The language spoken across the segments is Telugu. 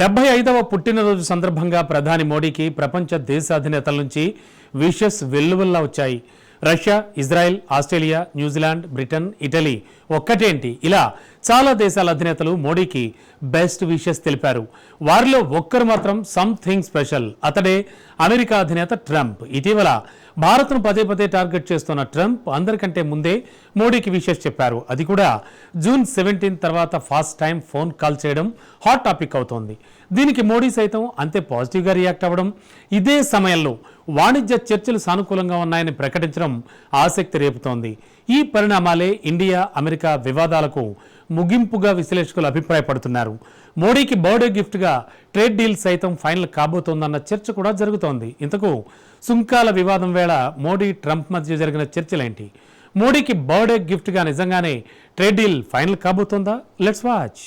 డెబ్బై ఐదవ పుట్టినరోజు సందర్భంగా ప్రధాని మోడీకి ప్రపంచ దేశాధినేతల నుంచి విషెస్ వెల్లువల్లా వచ్చాయి. Russia Israel Australia New Zealand Britain Italy ఒక్కటేంటి? ఇలా చాలా దేశాల అధినేతలు మోడీకి బెస్ట్ విషెస్ తెలిపారు. వారిలో ఒక్కరు మాత్రం సంథింగ్ స్పెషల్. అతడే అమెరికా అధినేత ట్రంప్. ఇటీవల భారత్ను పదే పదే టార్గెట్ చేస్తున్న ట్రంప్ అందరికంటే ముందే మోడీకి విషెస్ చెప్పారు. అది కూడా జూన్ సెవెంటీన్ తర్వాత ఫాస్ట్ టైం ఫోన్ కాల్ చేయడం హాట్ టాపిక్ అవుతోంది. దీనికి మోడీ సైతం అంతే పాజిటివ్గా రియాక్ట్ అవ్వడం ఇదే సమయంలో వాణిజ్య చర్చలు సానుకూలంగా ఉన్నాయని ప్రకటించడం ఆసక్తి రేపుతోంది. ఈ పరిణామాలే ఇండియా అమెరికా వివాదాలకు ముగింపుగా విశ్లేషకులు అభిప్రాయపడుతున్నారు. మోడీకి బర్త్డే గిఫ్ట్గా ట్రేడ్ డీల్ సైతం ఫైనల్ కాబోతోందన్న చర్చ కూడా జరుగుతోంది. ఇంతకు సుంకాల వివాదం వేళ మోడీ ట్రంప్ మధ్య జరిగిన చర్చలేంటి? మోడీకి బర్త్డే గిఫ్ట్గా నిజంగానే ట్రేడ్ డీల్ ఫైనల్ కాబోతోందా? లెట్స్ వాచ్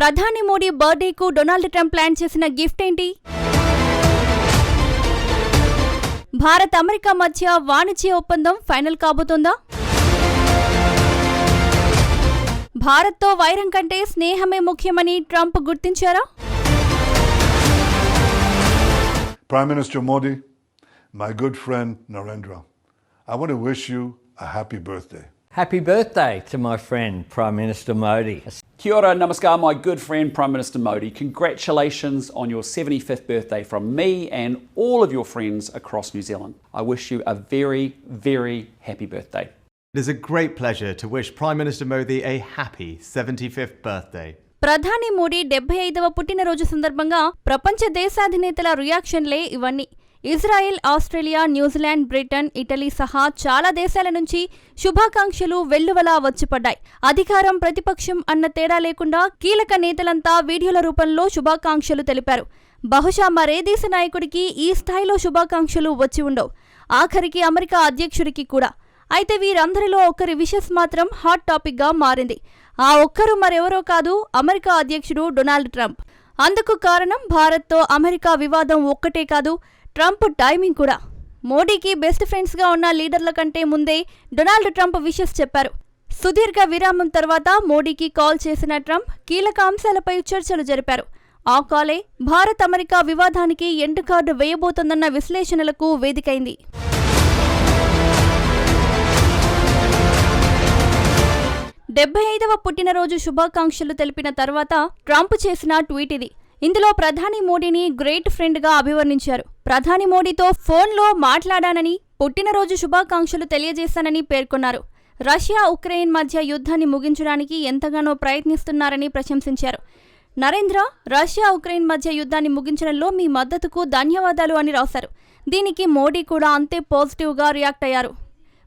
ప్రధాని మోడీ బర్త్డేకు డొనాల్డ్ ట్రంప్ ప్లాన్ చేసిన గిఫ్ట్ ఏంటి? భారత్ అమెరికా మధ్య వాణిజ్య ఒప్పందం ఫైనల్ కాబోతోందా? భారత్తో వైరం కంటే స్నేహమే ముఖ్యమని Trump గుర్తించారా? Prime minister Modi my good friend Narendra I want to wish you happy birthday happy birthday to my friend prime minister Modi Kia ora, namaskar, my good friend Prime Minister Modi. Congratulations on your 75th birthday from me and all of your friends across New Zealand. I wish you a very, very happy birthday. It is a great pleasure to wish Prime Minister Modi a happy 75th birthday. ప్రధాని మోడీ డెబ్బై ఐదవ పుట్టినరోజు సందర్భంగా ప్రపంచ దేశాధినేతల రియాక్షన్లే ఇవన్నీ Israel Australia New Zealand Britain Italy సహా చాలా దేశాల నుంచి శుభాకాంక్షలు వెల్లువలా వచ్చిపడ్డాయి. అధికారం ప్రతిపక్షం అన్న తేడా లేకుండా కీలక నేతలంతా వీడియోల రూపంలో శుభాకాంక్షలు తెలిపారు. బహుశా మరే దేశ నాయకుడికి ఈ స్థాయిలో శుభాకాంక్షలు వచ్చి ఉండవు. ఆఖరికి అమెరికా అధ్యక్షుడికి కూడా. అయితే వీరందరిలో ఒకరి విషెస్ మాత్రం హాట్ టాపిక్గా మారింది. ఆ ఒక్కరు మరెవరో కాదు అమెరికా అధ్యక్షుడు డొనాల్డ్ ట్రంప్. అందుకు కారణం భారత్తో అమెరికా వివాదం ఒక్కటే కాదు ట్రంప్ టైమింగ్ కూడా. మోడీకి బెస్ట్ ఫ్రెండ్స్గా ఉన్న లీడర్ల కంటే ముందే డొనాల్డ్ ట్రంప్ విషెస్ చెప్పారు. సుదీర్ఘ విరామం తర్వాత మోడీకి కాల్ చేసిన ట్రంప్ కీలక అంశాలపై చర్చలు జరిపారు. ఆ కాలే భారత్ అమెరికా వివాదానికి ఎండ్ కార్డు వేయబోతోందన్న విశ్లేషణలకు వేదికైంది. డెబ్బై ఐదవ పుట్టినరోజు శుభాకాంక్షలు తెలిపిన తర్వాత ట్రంప్ చేసిన ట్వీట్ ఇది. ఇందులో ప్రధాని మోడీని గ్రేట్ ఫ్రెండ్గా అభివర్ణించారు. ప్రధాని మోడీతో ఫోన్లో మాట్లాడానని పుట్టినరోజు శుభాకాంక్షలు తెలియజేశానని పేర్కొన్నారు. రష్యా ఉక్రెయిన్ మధ్య యుద్ధాన్ని ముగించడానికి ఎంతగానో ప్రయత్నిస్తున్నారని ప్రశంసించారు. నరేంద్ర రష్యా ఉక్రెయిన్ మధ్య యుద్ధాన్ని ముగించడంలో మీ మద్దతుకు ధన్యవాదాలు అని రాశారు. దీనికి మోడీ కూడా అంతే పాజిటివ్గా రియాక్ట్ అయ్యారు.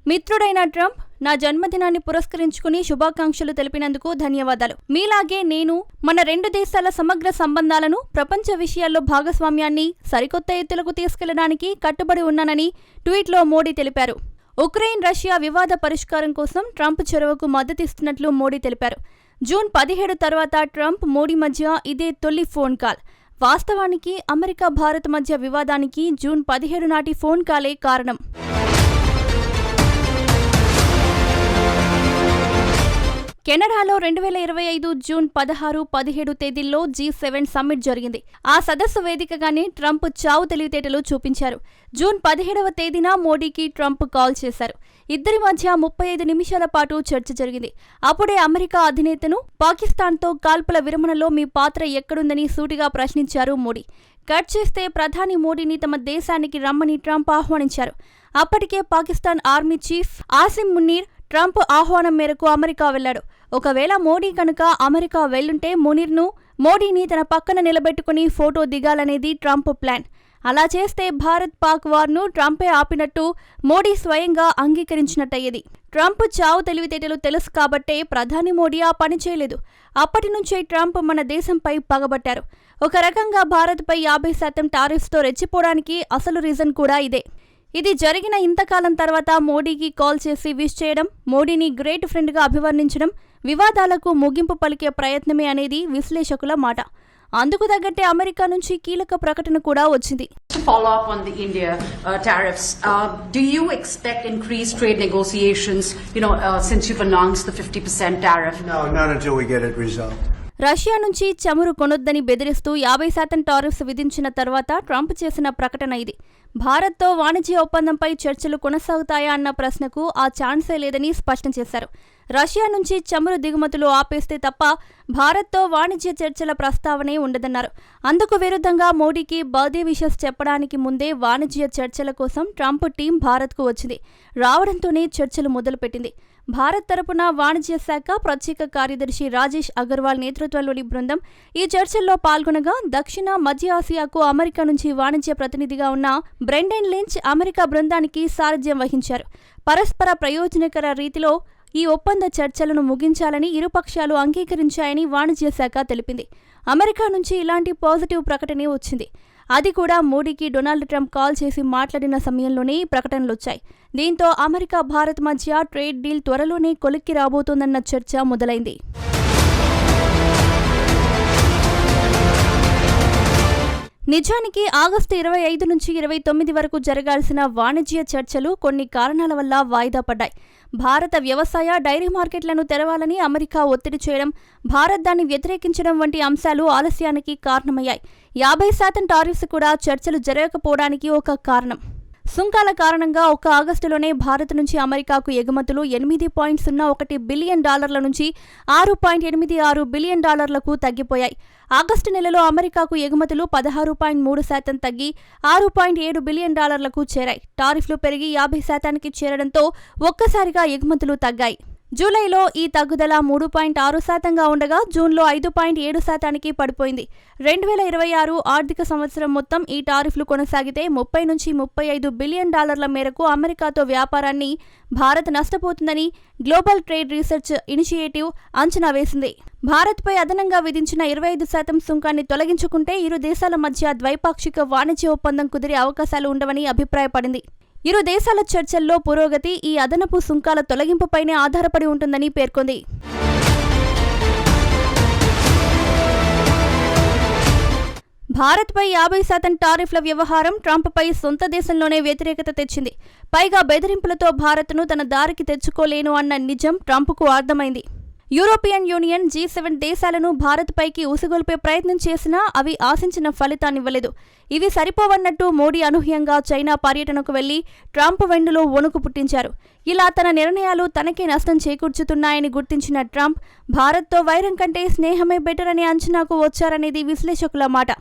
మిత్రుడైన ట్రంప్ నా జన్మదినాన్ని పురస్కరించుకుని శుభాకాంక్షలు తెలిపినందుకు ధన్యవాదాలు. మీలాగే నేను మన రెండు దేశాల సమగ్ర సంబంధాలను ప్రపంచ విషయాల్లో భాగస్వామ్యాన్ని సరికొత్త ఎత్తులకు తీసుకెళ్ళడానికి కట్టుబడి ఉన్నానని ట్వీట్లో మోడీ తెలిపారు. ఉక్రెయిన్ రష్యా వివాద పరిష్కారం కోసం ట్రంప్ చొరవకు మద్దతిస్తున్నట్లు మోడీ తెలిపారు. జూన్ పదిహేడు తర్వాత ట్రంప్ మోడీ మధ్య ఇదే తొలి ఫోన్ కాల్. వాస్తవానికి అమెరికా భారత్ మధ్య వివాదానికి జూన్ పదిహేడు నాటి ఫోన్ కాలే కారణం. కెనడాలో రెండు వేల ఇరవై ఐదు జూన్ పదహారు పదిహేడు తేదీల్లో జీ సెవెన్ సమ్మిట్ జరిగింది. ఆ సదస్సు వేదికగానే ట్రంప్ చావు తెలివితేటలు చూపించారు. జూన్ పదిహేడవ తేదీన మోడీకి ట్రంప్ కాల్ చేశారు. ఇద్దరి మధ్య ముప్పై ఐదు నిమిషాల పాటు చర్చ జరిగింది. అప్పుడే అమెరికా అధినేతను పాకిస్తాన్తో కాల్పుల విరమణలో మీ పాత్ర ఎక్కడుందని సూటిగా ప్రశ్నించారు మోడీ. కట్ చేస్తే ప్రధాని మోడీని తమ దేశానికి రమ్మని ట్రంప్ ఆహ్వానించారు. అప్పటికే Pakistan army chief Asim Munir Trump ఆహ్వానం మేరకు అమెరికా వెళ్ళాడు. ఒకవేళ మోడీ కనుక అమెరికా వెళ్ళుంటే మునీర్ను మోడీని తన పక్కన నిలబెట్టుకుని ఫోటో దిగాలనేది ట్రంప్ ప్లాన్. అలా చేస్తే భారత్ పాక్ వార్ను ట్రంపే ఆపినట్టు మోడీ స్వయంగా అంగీకరించినట్టయ్యేది. ట్రంప్ చావు తెలివితేటలు తెలుసు కాబట్టే ప్రధాని మోడీ ఆ పని చేయలేదు. అప్పటి నుంచే ట్రంప్ మన దేశంపై పగబట్టారు. ఒక రకంగా భారత్పై యాభై శాతం టారిఫ్స్తో రెచ్చిపోవడానికి అసలు రీజన్ కూడా ఇదే. ఇది జరిగిన ఇంతకాలం తర్వాత మోడీకి కాల్ చేసి విష్ చేయడం మోడీని గ్రేట్ ఫ్రెండ్గా అభివర్ణించడం వివాదాలకు ముగింపు పలికే ప్రయత్నమే అనేది విశ్లేషకుల మాట. అందుకు తగ్గట్టే అమెరికా నుంచి కీలక ప్రకటన కూడా వచ్చింది. ఫిఫ్టీ పర్సెంట్ రష్యా నుంచి చమురు కొనొద్దని బెదిరిస్తూ యాభై శాతం టారిఫ్స్ విధించిన తర్వాత ట్రంప్ చేసిన ప్రకటన ఇది. భారత్తో వాణిజ్య ఒప్పందంపై చర్చలు కొనసాగుతాయా అన్న ప్రశ్నకు ఆ ఛాన్సే లేదని స్పష్టం చేశారు. రష్యా నుంచి చమురు దిగుమతులు ఆపేస్తే తప్ప భారత్తో వాణిజ్య చర్చల ప్రస్తావనే ఉండదన్నారు. అందుకు విరుద్ధంగా మోడీకి బర్త్డే విషెస్ చెప్పడానికి ముందే వాణిజ్య చర్చల కోసం ట్రంప్ టీం భారత్కు వచ్చింది. రావడంతోనే చర్చలు మొదలుపెట్టింది. భారత్ తరపున వాణిజ్య శాఖ ప్రత్యేక కార్యదర్శి రాజేష్ అగర్వాల్ నేతృత్వంలోని బృందం ఈ చర్చల్లో పాల్గొనగా దక్షిణ మధ్య ఆసియాకు అమెరికా నుంచి వాణిజ్య ప్రతినిధిగా ఉన్న బ్రెండెన్ లించ్ అమెరికా బృందానికి సారథ్యం వహించారు. పరస్పర ప్రయోజనకర రీతిలో ఈ ఒప్పంద చర్చలను ముగించాలని ఇరుపక్షాలు అంగీకరించాయని వాణిజ్య శాఖ తెలిపింది. అమెరికా నుంచి ఇలాంటి పాజిటివ్ ప్రకటనే వచ్చింది. అది కూడా మోడీకి డొనాల్డ్ ట్రంప్ కాల్ చేసి మాట్లాడిన సమయంలోనే ఈ ప్రకటనలొచ్చాయి. దీంతో అమెరికా భారత్ మధ్య ట్రేడ్ డీల్ త్వరలోనే కొలిక్కి రాబోతోందన్న చర్చ మొదలైంది. నిజానికి ఆగస్టు ఇరవై ఐదు నుంచి ఇరవై తొమ్మిది వరకు జరగాల్సిన వాణిజ్య చర్చలు కొన్ని కారణాల వల్ల వాయిదా పడ్డాయి. భారత వ్యవసాయ డైరీ మార్కెట్లను తెరవాలని అమెరికా ఒత్తిడి చేయడం భారత్ దాన్ని వ్యతిరేకించడం వంటి అంశాలు ఆలస్యానికి కారణమయ్యాయి. యాభై శాతం టారిఫ్స్ కూడా చర్చలు జరగకపోవడానికి ఒక కారణం. సుంకాల కారణంగా ఒక ఆగస్టులోనే భారత్ నుంచి అమెరికాకు ఎగుమతులు ఎనిమిది పాయింట్ సున్నా ఒకటి బిలియన్ డాలర్ల నుంచి ఆరు పాయింట్ ఎనిమిది ఆరు బిలియన్ డాలర్లకు తగ్గిపోయాయి. ఆగస్టు నెలలో అమెరికాకు ఎగుమతులు పదహారు పాయింట్ మూడు శాతం తగ్గి ఆరు పాయింట్ ఏడు బిలియన్ డాలర్లకు చేరాయి. టారిఫ్లు పెరిగి యాభై శాతానికి చేరడంతో ఒక్కసారిగా ఎగుమతులు తగ్గాయి. జూలైలో ఈ తగ్గుదల మూడు పాయింట్ ఆరు శాతంగా ఉండగా జూన్లో ఐదు పాయింట్ ఏడు శాతానికి పడిపోయింది. రెండు వేల ఇరవై ఆరు ఆర్థిక సంవత్సరం మొత్తం ఈ టారిఫ్లు కొనసాగితే ముప్పై నుంచి ముప్పై ఐదు బిలియన్ డాలర్ల మేరకు అమెరికాతో వ్యాపారాన్ని భారత్ నష్టపోతుందని గ్లోబల్ ట్రేడ్ రీసెర్చ్ ఇనిషియేటివ్ అంచనా వేసింది. భారత్పై అదనంగా విధించిన ఇరవై ఐదు శాతం సుంకాన్ని తొలగించుకుంటే ఇరు దేశాల మధ్య ద్వైపాక్షిక వాణిజ్య ఒప్పందం కుదిరే అవకాశాలు ఉండవని అభిప్రాయపడింది. ఇరు దేశాల చర్చల్లో పురోగతి ఈ అదనపు సుంకాల తొలగింపుపైనే ఆధారపడి ఉంటుందని పేర్కొంది. భారత్పై యాభై శాతం టారిఫ్ల వ్యవహారం ట్రంప్పై సొంత దేశంలోనే వ్యతిరేకత తెచ్చింది. పైగా బెదిరింపులతో భారత్ను తన దారికి తెచ్చుకోలేను అన్న నిజం ట్రంప్కు అర్థమైంది. యూరోపియన్ యూనియన్ జీ సెవెన్ దేశాలను భారత్పైకి ఉసిగొల్పే ప్రయత్నం చేసినా అవి ఆశించిన ఫలితాన్నివ్వలేదు ఇవి సరిపోవన్నట్టు మోడీ అనూహ్యంగా చైనా పర్యటనకు వెళ్ళి ట్రంప్ వెండులో వణుకు పుట్టించారు. ఇలా తన నిర్ణయాలు తనకే నష్టం చేకూర్చుతున్నాయని గుర్తించిన ట్రంప్ భారత్తో వైరం కంటే స్నేహమే బెటర్ అనే అంచనాకు వచ్చారనేది విశ్లేషకుల మాట.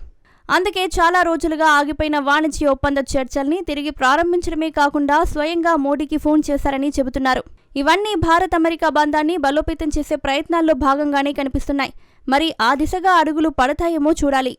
అందుకే చాలా రోజులుగా ఆగిపోయిన వాణిజ్య ఒప్పంద చర్చల్ని తిరిగి ప్రారంభించడమే కాకుండా స్వయంగా మోడీకి ఫోన్ చేశారని చెబుతున్నారు. ఇవన్నీ భారత్ అమెరికా బంధాన్ని బలోపేతం చేసే ప్రయత్నాల్లో భాగంగానే కనిపిస్తున్నాయి. మరి ఆ దిశగా అడుగులు పడతాయేమో చూడాలి.